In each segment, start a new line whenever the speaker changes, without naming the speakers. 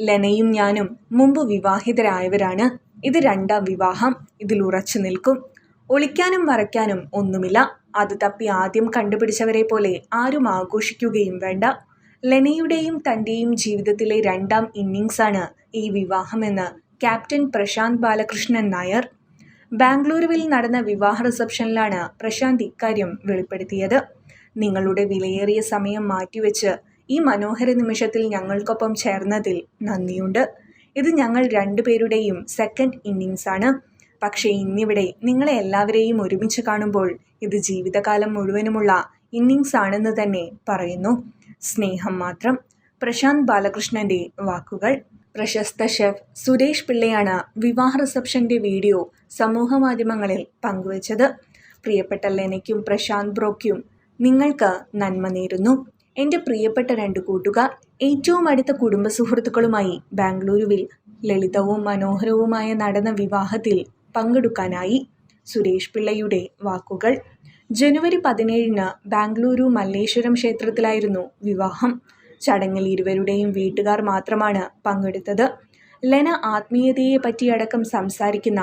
ലെനയും ഞാനും മുമ്പ് വിവാഹിതരായവരാണ്. ഇത് രണ്ടാം വിവാഹം. ഇതിൽ ഉറച്ചു നിൽക്കും. ഒളിക്കാനും മറയ്ക്കാനും ഒന്നുമില്ല. അത് തപ്പി ആദ്യം കണ്ടുപിടിച്ചവരെ പോലെ ആരും ആഘോഷിക്കുകയും വേണ്ട. ലെനയുടെയും തന്റെയും ജീവിതത്തിലെ രണ്ടാം ഇന്നിങ്സാണ് ഈ വിവാഹമെന്ന് ക്യാപ്റ്റൻ പ്രശാന്ത് ബാലകൃഷ്ണൻ നായർ. ബാംഗ്ലൂരുവിൽ നടന്ന വിവാഹ റിസപ്ഷനിലാണ് പ്രശാന്ത് ഇക്കാര്യം വെളിപ്പെടുത്തിയത്. നിങ്ങളുടെ വിലയേറിയ സമയം മാറ്റിവെച്ച് ഈ മനോഹര നിമിഷത്തിൽ ഞങ്ങൾക്കൊപ്പം ചേർന്നതിൽ നന്ദിയുണ്ട്. ഇത് ഞങ്ങൾ രണ്ടുപേരുടെയും സെക്കൻഡ് ഇന്നിങ്സാണ് പക്ഷേ ഇന്നിവിടെ നിങ്ങളെ എല്ലാവരെയും ഒരുമിച്ച് കാണുമ്പോൾ ഇത് ജീവിതകാലം മുഴുവനുമുള്ള ഇന്നിങ്സ് ആണെന്ന് തന്നെ പറയുന്നു. സ്നേഹം മാത്രം. പ്രശാന്ത് ബാലകൃഷ്ണന്റെ വാക്കുകൾ. പ്രശസ്ത ഷെഫ് സുരേഷ് പിള്ളയാണ് വിവാഹ റിസപ്ഷന്റെ വീഡിയോ സമൂഹമാധ്യമങ്ങളിൽ പങ്കുവച്ചത്. പ്രിയപ്പെട്ട ലെനയ്ക്കും പ്രശാന്ത് ബ്രോക്കും നിങ്ങൾക്ക് നന്മ നേരുന്നു. എന്റെ പ്രിയപ്പെട്ട രണ്ട് കൂട്ടുകാർ ഏറ്റവും അടുത്ത കുടുംബ സുഹൃത്തുക്കളുമായി ബാംഗ്ലൂരുവിൽ ലളിതവും മനോഹരവുമായ നടന്ന വിവാഹത്തിൽ പങ്കെടുക്കാനായി സുരേഷ് പിള്ളയുടെ വാക്കുകൾ. ജനുവരി പതിനേഴിന് ബാംഗ്ലൂരു മല്ലേശ്വരം ക്ഷേത്രത്തിലായിരുന്നു വിവാഹം. ചടങ്ങിൽ ഇരുവരുടെയും വീട്ടുകാർ മാത്രമാണ് പങ്കെടുത്തത്. ലെന ആത്മീയതയെ പറ്റിയടക്കം സംസാരിക്കുന്ന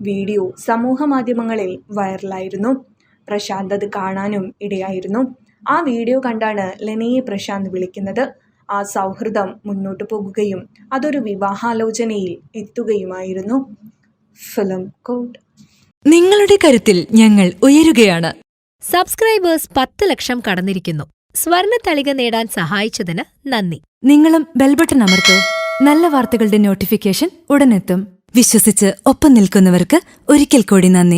വീഡിയോ സമൂഹ മാധ്യമങ്ങളിൽ വൈറലായിരുന്നു. പ്രശാന്ത് അത് കാണാനും ഇടയായിരുന്നു. ആ വീഡിയോ കണ്ടാണ് ലെനയെ പ്രശാന്ത് വിളിക്കുന്നത്. ആ സൗഹൃദം മുന്നോട്ട് പോകുകയും അതൊരു വിവാഹാലോചനയിൽ എത്തുകയുമായിരുന്നു. ഫിലിം കോഡ്
നിങ്ങളുടെ കരുത്തിൽ ഞങ്ങൾ ഉയരുകയാണ്.
സബ്സ്ക്രൈബേഴ്സ് പത്ത് ലക്ഷം കടന്നിരിക്കുന്നു. സ്വർണ തളിക നേടാൻ സഹായിച്ചതിന് നന്ദി.
നിങ്ങളും ബെൽബട്ടൺ അമർത്തോ. നല്ല വാർത്തകളുടെ നോട്ടിഫിക്കേഷൻ ഉടനെത്തും. വിശ്വസിച്ച് ഒപ്പം നിൽക്കുന്നവർക്ക് ഒരിക്കൽ കൂടി നന്ദി.